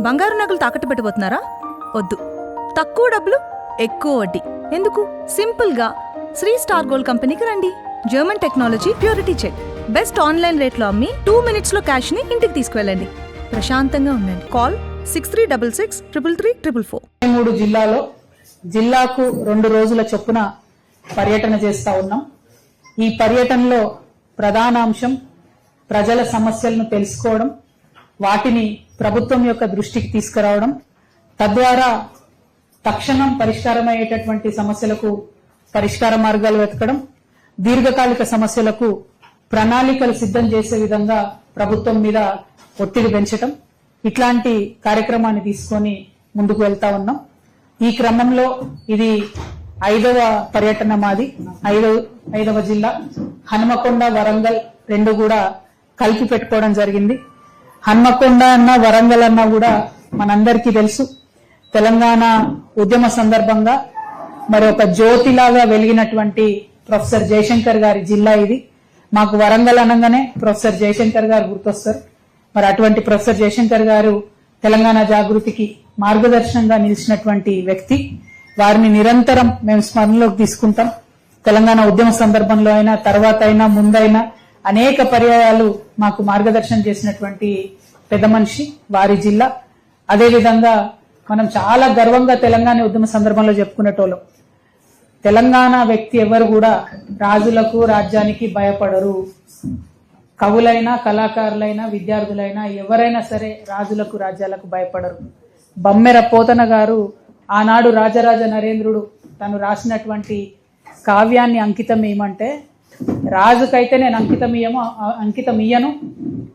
బంగారు నగలు తాకట్టు పెట్టబోతున్నారా వద్దు. తక్కువ డబ్బులు ఎక్కువ వడ్డీ. ఎందుకు? సింపుల్గా. శ్రీ స్టార్ గోల్డ్ కంపెనీకి రండి. German technology purity check. Best online రేట్లో అమ్మి టూ మినిట్స్లో క్యాష్ని ఇంటికి తీసుకువెళ్ళండి. ప్రశాంతంగా ఉండండి. Call six three double six triple three triple four. మూడు జిల్లాలో జిల్లాకు రెండు రోజుల చొప్పున పర్యటన చేస్తూ ఉన్నాం. ఈ పర్యటనలో ప్రధాన అంశం ప్రజల సమస్యలను తెలుసుకోవడం వాటిని ప్రభుత్వం యొక్క దృష్టికి తీసుకురావడం తద్వారా తక్షణం పరిష్కారమయ్యేటటువంటి సమస్యలకు పరిష్కార మార్గాలు వెతకడం దీర్ఘకాలిక సమస్యలకు ప్రణాళికలు సిద్ధం చేసే విధంగా ప్రభుత్వం మీద ఒత్తిడి పెంచటం ఇట్లాంటి కార్యక్రమాన్ని తీసుకొని ముందుకు వెళ్తా ఉన్నాం. ఈ క్రమంలో ఇది ఐదవ పర్యటన మాది ఐదవ ఐదవ జిల్లా. హనుమకొండ వరంగల్ రెండు కూడా కలిపి పెట్టుకోవడం జరిగింది. హన్మకొండ అన్న వరంగల్ అన్న కూడా మనందరికీ తెలుసు. తెలంగాణ ఉద్యమ సందర్భంగా మరి ఒక జ్యోతిలాగా వెలిగినటువంటి ప్రొఫెసర్ జయశంకర్ గారి జిల్లా ఇది. మాకు వరంగల్ అనగానే ప్రొఫెసర్ జయశంకర్ గారు గుర్తొస్తారు. మరి అటువంటి ప్రొఫెసర్ జయశంకర్ గారు తెలంగాణ జాగృతికి మార్గదర్శనంగా నిలిచినటువంటి వ్యక్తి. వారిని నిరంతరం మేము స్మరణలోకి తీసుకుంటాం. తెలంగాణ ఉద్యమ సందర్భంలో అయినా తర్వాత అయినా ముందైనా అనేక పర్యాయాలు మాకు మార్గదర్శనం చేసినటువంటి పెద్ద మనిషి వారి జిల్లా. అదేవిధంగా మనం చాలా గర్వంగా తెలంగాణ ఉద్యమ సందర్భంలో చెప్పుకునేటోళ్ళం. తెలంగాణ వ్యక్తి ఎవరు కూడా రాజులకు రాజ్యానికి భయపడరు. కవులైనా కళాకారులైనా విద్యార్థులైనా ఎవరైనా సరే రాజులకు రాజ్యాలకు భయపడరు. బమ్మెర పోతన గారు ఆనాడు రాజరాజ నరేంద్రుడు తను రాసినటువంటి కావ్యాన్ని అంకితం ఏమంటే రాజుకైతే నేను అంకితం ఇయ్యము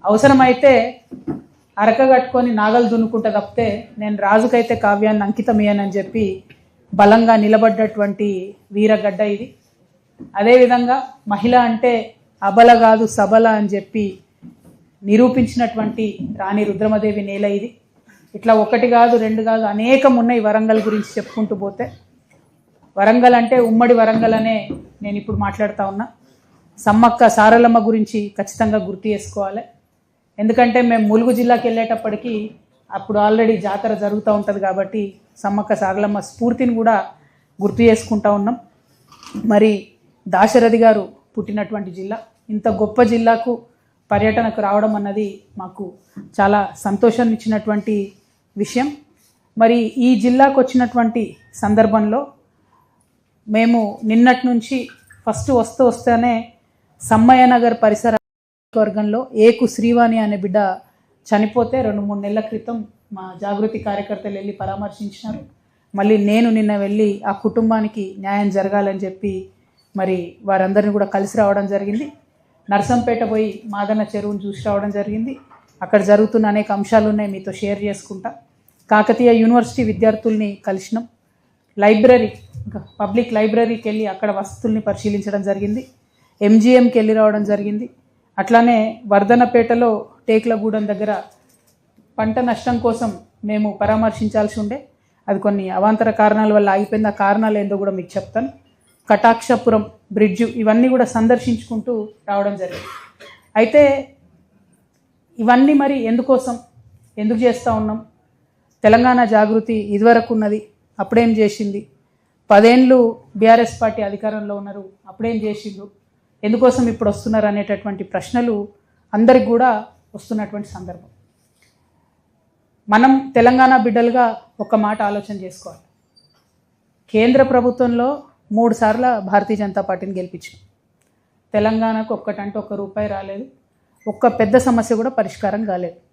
అవసరమైతే అరక కట్టుకొని నాగలు దున్నుకుంటా తప్పితే నేను రాజుకైతే కావ్యాన్ని అంకితం చెప్పి బలంగా నిలబడ్డటువంటి వీరగడ్డ ఇది. అదేవిధంగా మహిళ అంటే అబల కాదు సబల అని చెప్పి నిరూపించినటువంటి రాణి రుద్రమదేవి నేల ఇది. ఇట్లా ఒకటి కాదు రెండు కాదు అనేకం ఉన్నాయి వరంగల్ గురించి చెప్పుకుంటూ పోతే. వరంగల్ అంటే ఉమ్మడి వరంగల్ అనే నేను ఇప్పుడు మాట్లాడుతూ ఉన్నా. సమ్మక్క సారలమ్మ గురించి ఖచ్చితంగా గుర్తు చేసుకోవాలి. ఎందుకంటే మేము ములుగు జిల్లాకి వెళ్ళేటప్పటికి అప్పుడు ఆల్రెడీ జాతర జరుగుతూ ఉంటుంది కాబట్టి సమ్మక్క సారలమ్మ స్ఫూర్తిని కూడా గుర్తు చేసుకుంటా ఉన్నాం. మరి దాశరథి గారు పుట్టినటువంటి జిల్లా. ఇంత గొప్ప జిల్లాకు పర్యటనకు రావడం అన్నది మాకు చాలా సంతోషాన్ని ఇచ్చినటువంటి విషయం. మరి ఈ జిల్లాకు వచ్చినటువంటి సందర్భంలో మేము నిన్నటి నుంచి ఫస్ట్ వస్తూ వస్తేనే సమ్మయ్య నగర్ పరిసర వర్గంలో ఏకు శ్రీవాణి అనే బిడ్డ చనిపోతే రెండు మూడు నెలల క్రితం మా జాగృతి కార్యకర్తలు వెళ్ళి పరామర్శించినారు. మళ్ళీ నేను నిన్న వెళ్ళి ఆ కుటుంబానికి న్యాయం జరగాలని చెప్పి మరి వారందరిని కూడా కలిసి రావడం జరిగింది. నర్సంపేట పోయి మాదన్న చెరువును చూసి రావడం జరిగింది. అక్కడ జరుగుతున్న అనేక అంశాలు ఉన్నాయి మీతో షేర్ చేసుకుంటా. కాకతీయ యూనివర్సిటీ విద్యార్థుల్ని కలిసినాం. లైబ్రరీ పబ్లిక్ లైబ్రరీకి వెళ్ళి అక్కడ వసతుల్ని పరిశీలించడం జరిగింది. ఎంజీఎంకి వెళ్ళి రావడం జరిగింది. అట్లానే వర్ధనపేటలో టేక్లగూడెం దగ్గర పంట నష్టం కోసం మేము పరామర్శించాల్సి ఉండే. అది కొన్ని అవాంతర కారణాల వల్ల ఆగిపోయింది ఆ కారణాలు ఏందో కూడా మీకు చెప్తాను. కటాక్షపురం బ్రిడ్జ్ ఇవన్నీ కూడా సందర్శించుకుంటూ రావడం జరిగింది. అయితే ఇవన్నీ మరి ఎందుకోసం? ఎందుకు చేస్తూ ఉన్నాం? తెలంగాణ జాగృతి ఇదివరకు ఉన్నది అప్పుడేం చేసింది? పదేండ్లు బీఆర్ఎస్ పార్టీ అధికారంలో ఉన్నారు అప్పుడేం చేసిండ్రు? ఎందుకోసం ఇప్పుడు వస్తున్నారు అనేటటువంటి ప్రశ్నలు అందరికి కూడా వస్తున్నటువంటి సందర్భం. మనం తెలంగాణ బిడ్డలుగా ఒక మాట ఆలోచన చేసుకోవాలి. కేంద్ర ప్రభుత్వంలో మూడు సార్ల భారతీయ జనతా పార్టీని గెలిపించాం. తెలంగాణకు ఒక్కటంటే ఒక్క రూపాయి రాలేదు. ఒక్క పెద్ద సమస్య కూడా పరిష్కారం కాలేదు.